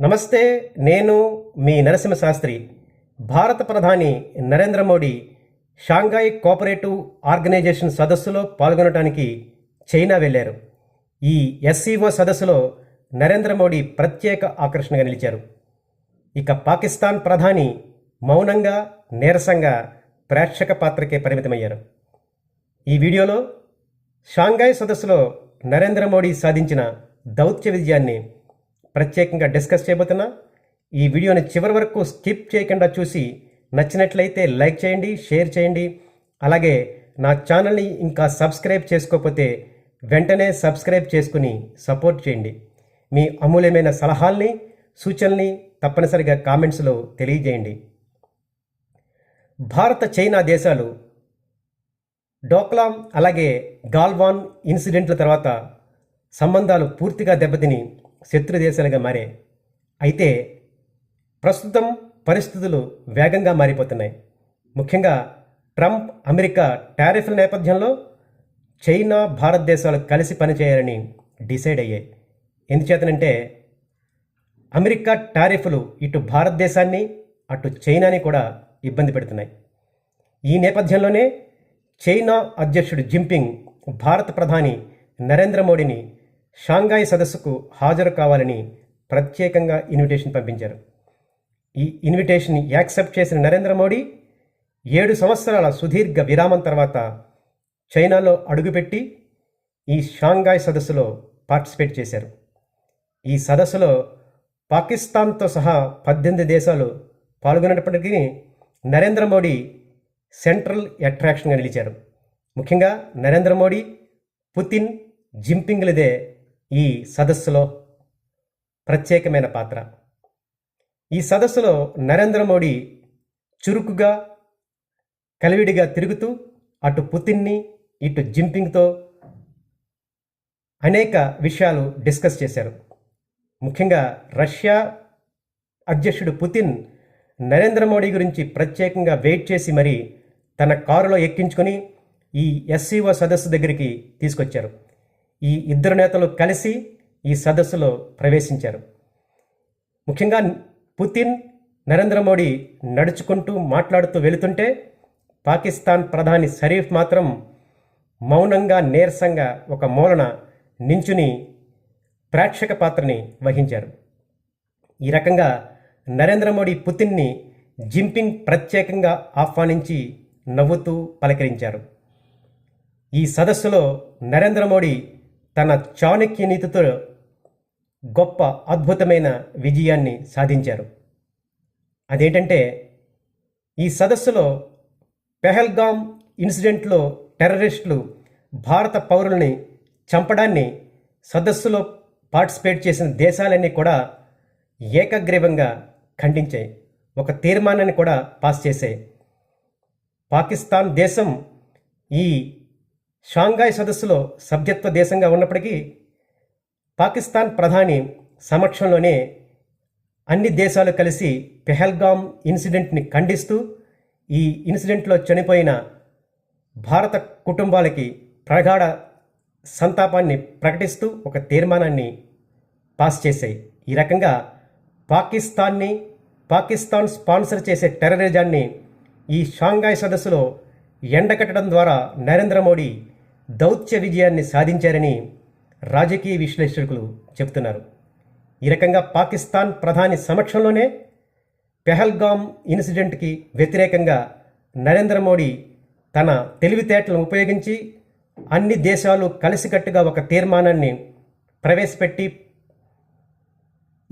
నమస్తే నేను మీ నరసింహ శాస్త్రి భారత ప్రధాని Narendra Modi Shanghai cooperative organisation సదస్సులో పాల్గొనడానికి చైనా వెళ్ళారు. ఈ ఎస్సీఓ సదస్సులో నరేంద్ర మోడీ ప్రత్యేక ఆకర్షణగా నిలిచారు. ఇక పాకిస్తాన్ ప్రధాని మౌనంగా నీరసంగా ప్రేక్షక పాత్రకే పరిమితమయ్యారు. ఈ వీడియోలో షాంఘాయ్ సదస్సులో నరేంద్ర మోడీ సాధించిన దౌత్య విజయాన్ని ప్రత్యేకంగా డిస్కస్ చేయబోతున్నా. ఈ వీడియోని చివరి వరకు స్కిప్ చేయకుండా చూసి నచ్చినట్లయితే లైక్ చేయండి షేర్ చేయండి. అలాగే నా ఛానల్ని ఇంకా సబ్స్క్రైబ్ చేసుకోకపోతే వెంటనే సబ్స్క్రైబ్ చేసుకుని సపోర్ట్ చేయండి. మీ అమూల్యమైన సలహాల్ని సూచనల్ని తప్పనిసరిగా కామెంట్స్లో తెలియజేయండి. భారత చైనా దేశాలు డోక్లాం అలాగే గాల్వాన్ ఇన్సిడెంట్ల తర్వాత సంబంధాలు పూర్తిగా దెబ్బతిని శత్రు దేశాలుగా మారాయి అయితే ప్రస్తుతం పరిస్థితులు వేగంగా మారిపోతున్నాయి. ముఖ్యంగా ట్రంప్ అమెరికా టారిఫ్ల నేపథ్యంలో చైనా భారతదేశాలు కలిసి పనిచేయాలని డిసైడ్ అయ్యాయి. ఎందుచేతనంటే అమెరికా టారిఫ్లు ఇటు భారతదేశాన్ని అటు చైనాని కూడా ఇబ్బంది పెడుతున్నాయి. ఈ నేపథ్యంలోనే చైనా అధ్యక్షుడు జింపింగ్ భారత ప్రధాని నరేంద్ర మోడీని షాంఘాయ్ సదస్సుకు హాజరు కావాలని ప్రత్యేకంగా ఇన్విటేషన్ పంపించారు. ఈ ఇన్విటేషన్ యాక్సెప్ట్ చేసిన నరేంద్ర మోడీ ఏడు సంవత్సరాల సుదీర్ఘ విరామం తర్వాత చైనాలో అడుగుపెట్టి ఈ షాంఘాయ్ సదస్సులో పార్టిసిపేట్ చేశారు. ఈ సదస్సులో పాకిస్తాన్తో సహా పద్దెనిమిది దేశాలు పాల్గొనేటప్పటికీ నరేంద్ర మోడీ సెంట్రల్ అట్రాక్షన్గా నిలిచారు. ముఖ్యంగా నరేంద్ర మోడీ పుతిన్ జింపింగ్లదే ఈ సదస్సులో ప్రత్యేకమైన పాత్ర. ఈ సదస్సులో నరేంద్ర మోడీ చురుకుగా కలివిడిగా తిరుగుతూ అటు పుతిన్ని ఇటు జింపింగ్తో అనేక విషయాలు డిస్కస్ చేశారు. ముఖ్యంగా రష్యా అధ్యక్షుడు పుతిన్ నరేంద్ర మోడీ గురించి ప్రత్యేకంగా వెయిట్ చేసి మరి తన కారులో ఎక్కించుకొని ఈ ఎస్సీఓ సదస్సు దగ్గరికి తీసుకొచ్చారు. ఈ ఇద్దరు నేతలు కలిసి ఈ సదస్సులో ప్రవేశించారు. ముఖ్యంగా పుతిన్ నరేంద్ర మోడీ నడుచుకుంటూ మాట్లాడుతూ వెళుతుంటే పాకిస్తాన్ ప్రధాని షరీఫ్ మాత్రం మౌనంగా నీరసంగా ఒక మూలన నించుని ప్రేక్షక పాత్రని వహించారు. ఈ రకంగా నరేంద్ర మోడీ పుతిన్ని జింపింగ్ ప్రత్యేకంగా ఆహ్వానించి నవ్వుతూ పలకరించారు. ఈ సదస్సులో నరేంద్ర మోడీ తన చాణక్య నీతితో గొప్ప అద్భుతమైన విజయాన్ని సాధించారు. అదేంటంటే ఈ సదస్సులో పెహల్గామ్ ఇన్సిడెంట్లో టెర్రరిస్టులు భారత పౌరుల్ని చంపడాన్ని సదస్సులో పార్టిసిపేట్ చేసిన దేశాలన్నీ కూడా ఏకగ్రీవంగా ఖండించాయి. ఒక తీర్మానాన్ని కూడా పాస్ చేశాయి. పాకిస్తాన్ దేశం ఈ షాంఘాయ్ సదస్సులో సభ్యత్వ దేశంగా ఉన్నప్పటికీ పాకిస్తాన్ ప్రధాని సమక్షంలోనే అన్ని దేశాలు కలిసి పెహల్గామ్ ఇన్సిడెంట్ని ఖండిస్తూ ఈ ఇన్సిడెంట్లో చనిపోయిన భారత కుటుంబాలకి ప్రగాఢ సంతాపాన్ని ప్రకటిస్తూ ఒక తీర్మానాన్ని పాస్ చేశాయి. ఈ రకంగా పాకిస్తాన్ని పాకిస్తాన్ స్పాన్సర్ చేసే టెర్రరిజాన్ని ఈ షాంఘాయ్ సదస్సులో ఎండకట్టడం ద్వారా నరేంద్ర మోడీ దౌత్య విజయాన్ని సాధించారని రాజకీయ విశ్లేషకులు చెబుతున్నారు ఈ రకంగా పాకిస్తాన్ ప్రధాని సమక్షంలోనే పెహల్గామ్ ఇన్సిడెంట్కి వ్యతిరేకంగా నరేంద్ర మోడీ తన తెలివితేటలను ఉపయోగించి అన్ని దేశాలు కలిసికట్టుగా ఒక తీర్మానాన్ని ప్రవేశపెట్టి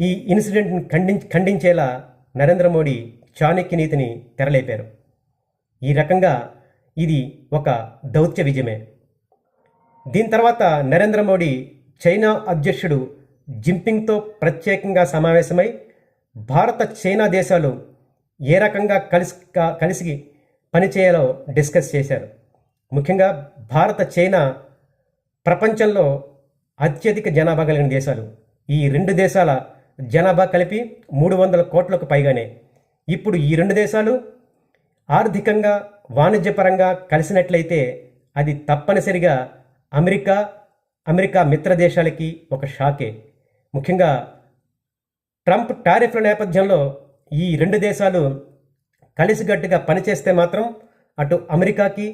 ఈ ఇన్సిడెంట్ని ఖండి ఖండించేలా నరేంద్ర మోడీ చాణక్య నీతిని తెరలేపారు. ఈ రకంగా ఇది ఒక దౌత్య విజయమే. దీని తర్వాత నరేంద్ర మోడీ చైనా అధ్యక్షుడు జింపింగ్తో ప్రత్యేకంగా సమావేశమై భారత చైనా దేశాలు ఏ రకంగా కలిసి కలిసి పనిచేయాలో డిస్కస్ చేశారు. ముఖ్యంగా భారత చైనా ప్రపంచంలో అత్యధిక జనాభా కలిగిన దేశాలు. ఈ రెండు దేశాల జనాభా కలిపి మూడు వందల కోట్లకు పైగానే. ఇప్పుడు ఈ రెండు దేశాలు ఆర్థికంగా వాణిజ్యపరంగా కలిసినట్లయితే అది తప్పనిసరిగా అమెరికా అమెరికా మిత్ర దేశాలకి ఒక షాకే. ముఖ్యంగా ట్రంప్ టారిఫ్ల నేపథ్యంలో ఈ రెండు దేశాలు కలిసిగట్టుగా పనిచేస్తే మాత్రం అటు అమెరికాకి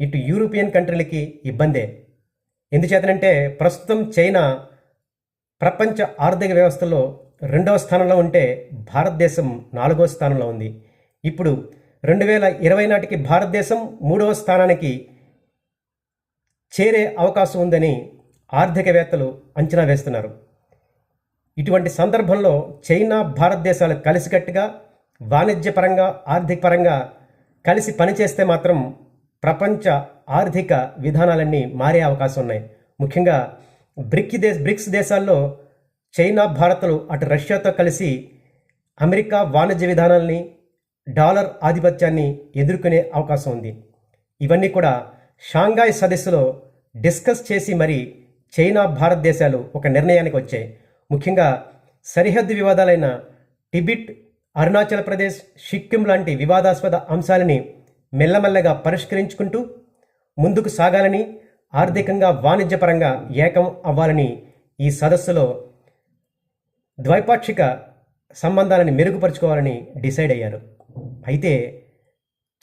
ఇటు యూరోపియన్ కంట్రీలకి ఇబ్బందే. ఎందుచేతనంటే ప్రస్తుతం చైనా ప్రపంచ ఆర్థిక వ్యవస్థలో రెండవ స్థానంలో ఉంటే భారతదేశం నాలుగవ స్థానంలో ఉంది. ఇప్పుడు రెండు వేల ఇరవై నాటికి భారతదేశం మూడవ స్థానానికి చేరే అవకాశం ఉందని ఆర్థికవేత్తలు అంచనా వేస్తున్నారు. ఇటువంటి సందర్భంలో చైనా భారతదేశాలు కలిసికట్టుగా వాణిజ్యపరంగా ఆర్థికపరంగా కలిసి పనిచేస్తే మాత్రం ప్రపంచ ఆర్థిక విధానాలన్నీ మారే అవకాశం ఉన్నాయి. ముఖ్యంగా బ్రిక్ దేశ బ్రిక్స్ దేశాల్లో చైనా భారత్లు అటు రష్యాతో కలిసి అమెరికా వాణిజ్య విధానాల్ని డాలర్ ఆధిపత్యాన్ని ఎదుర్కొనే అవకాశం ఉంది. ఇవన్నీ కూడా షాంఘాయ్ సదస్సులో డిస్కస్ చేసి మరి చైనా భారతదేశాలు ఒక నిర్ణయానికి వచ్చాయి. ముఖ్యంగా సరిహద్దు వివాదాలైన టిబిట్ అరుణాచల్ ప్రదేశ్ సిక్కిం లాంటి వివాదాస్పద అంశాలని మెల్లమెల్లగా పరిష్కరించుకుంటూ ముందుకు సాగాలని ఆర్థికంగా వాణిజ్యపరంగా ఏకం అవ్వాలని ఈ సదస్సులో ద్వైపాక్షిక సంబంధాలని మెరుగుపరుచుకోవాలని డిసైడ్ అయ్యారు. అయితే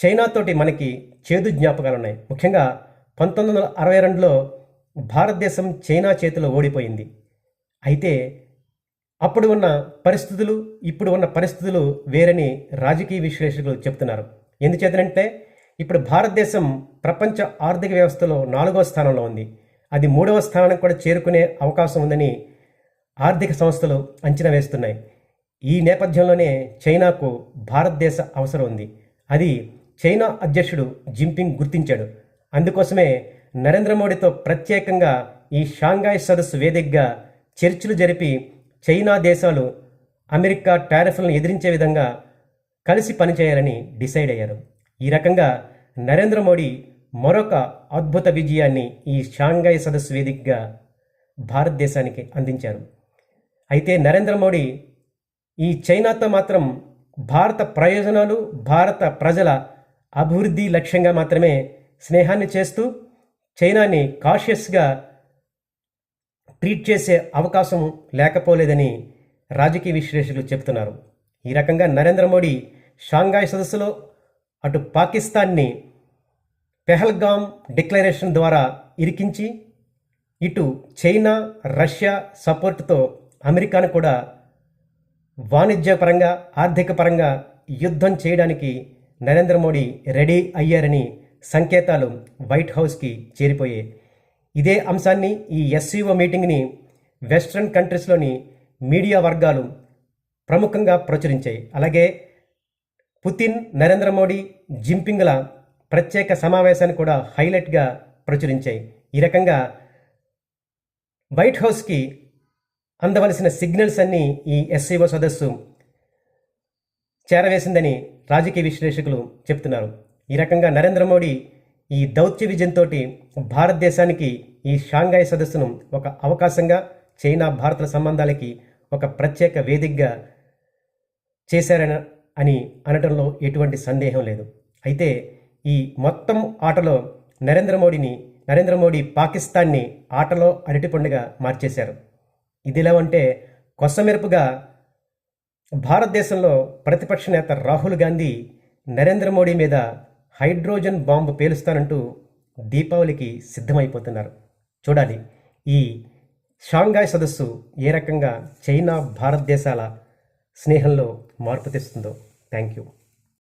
చైనాతోటి మనకి చేదు జ్ఞాపకాలు ఉన్నాయి ముఖ్యంగా పంతొమ్మిది వందల అరవై రెండులో భారతదేశం చైనా చేతిలో ఓడిపోయింది. అయితే అప్పుడు ఉన్న పరిస్థితులు ఇప్పుడు ఉన్న పరిస్థితులు వేరని రాజకీయ విశ్లేషకులు చెప్తున్నారు. ఎందుచేతనంటే ఇప్పుడు భారతదేశం ప్రపంచ ఆర్థిక వ్యవస్థలో నాలుగవ స్థానంలో ఉంది. అది మూడవ స్థానానికి కూడా చేరుకునే అవకాశం ఉందని ఆర్థిక సంస్థలు అంచనా వేస్తున్నాయి. ఈ నేపథ్యంలోనే చైనాకు భారతదేశ అవసరం ఉంది. అది చైనా అధ్యక్షుడు జింపింగ్ గుర్తించాడు. అందుకోసమే నరేంద్ర మోడీతో ప్రత్యేకంగా ఈ షాంఘాయ్ సదస్సు వేదికగా చర్చలు జరిపి చైనా దేశాలు అమెరికా టారిఫ్లను ఎదిరించే విధంగా కలిసి పనిచేయాలని డిసైడ్ అయ్యారు. ఈ రకంగా నరేంద్ర మోడీ మరొక అద్భుత విజయాన్ని ఈ షాంఘాయ్ సదస్సు వేదికగా భారతదేశానికి అందించారు. అయితే నరేంద్ర మోడీ ఈ చైనాతో మాత్రం భారత ప్రయోజనాలు భారత ప్రజల అభివృద్ధి లక్ష్యంగా మాత్రమే స్నేహాన్ని చేస్తూ చైనాని కాషియస్గా ట్రీట్ చేసే అవకాశం లేకపోలేదని రాజకీయ విశ్లేషకులు చెబుతున్నారు. ఈ రకంగా నరేంద్ర మోడీ షాంఘాయ్ సదస్సులో అటు పాకిస్తాన్ని పెహల్గామ్ డిక్లరేషన్ ద్వారా ఇరికించి ఇటు చైనా రష్యా సపోర్టుతో అమెరికాను కూడా వాణిజ్యపరంగా ఆర్థిక పరంగా యుద్ధం చేయడానికి నరేంద్ర మోడీ రెడీ అయ్యారని సంకేతాలు వైట్ హౌస్కి చేరిపోయాయి. ఇదే అంశాన్ని ఈ ఎస్సీఓ మీటింగ్ని వెస్ట్రన్ కంట్రీస్లోని మీడియా వర్గాలు ప్రముఖంగా ప్రచురించాయి. అలాగే పుతిన్ నరేంద్ర మోడీ జింపింగ్ల ప్రత్యేక సమావేశాన్ని కూడా హైలైట్గా ప్రచురించాయి. ఈ రకంగా వైట్ హౌస్కి అందవలసిన సిగ్నల్స్ అన్నీ ఈ ఎస్సీఓ సదస్సు చేరవేసిందని రాజకీయ విశ్లేషకులు చెప్తున్నారు. ఈ రకంగా నరేంద్ర మోడీ ఈ దౌత్య విజయంతో భారతదేశానికి ఈ షాంఘాయ్ సదస్సును ఒక అవకాశంగా చైనా భారత్ల సంబంధాలకి ఒక ప్రత్యేక వేదికగా చేశారని అని అనటంలో ఎటువంటి సందేహం లేదు. అయితే ఈ మొత్తం ఆటలో నరేంద్ర మోడీని నరేంద్ర మోడీ పాకిస్తాన్ని ఆటలో అరటిపండుగా మార్చేశారు. ఇదిలా ఉంటే కొసమెరుపుగా భారతదేశంలో ప్రతిపక్ష నేత రాహుల్ గాంధీ నరేంద్ర మోడీ మీద హైడ్రోజన్ బాంబు పేలుస్తానంటూ దీపావళికి సిద్ధమైపోతున్నారు. చూడాలి ఈ షాంఘాయ్ సదస్సు ఏ రకంగా చైనా భారతదేశాల స్నేహంలో మార్పు తెస్తుందో. Thank you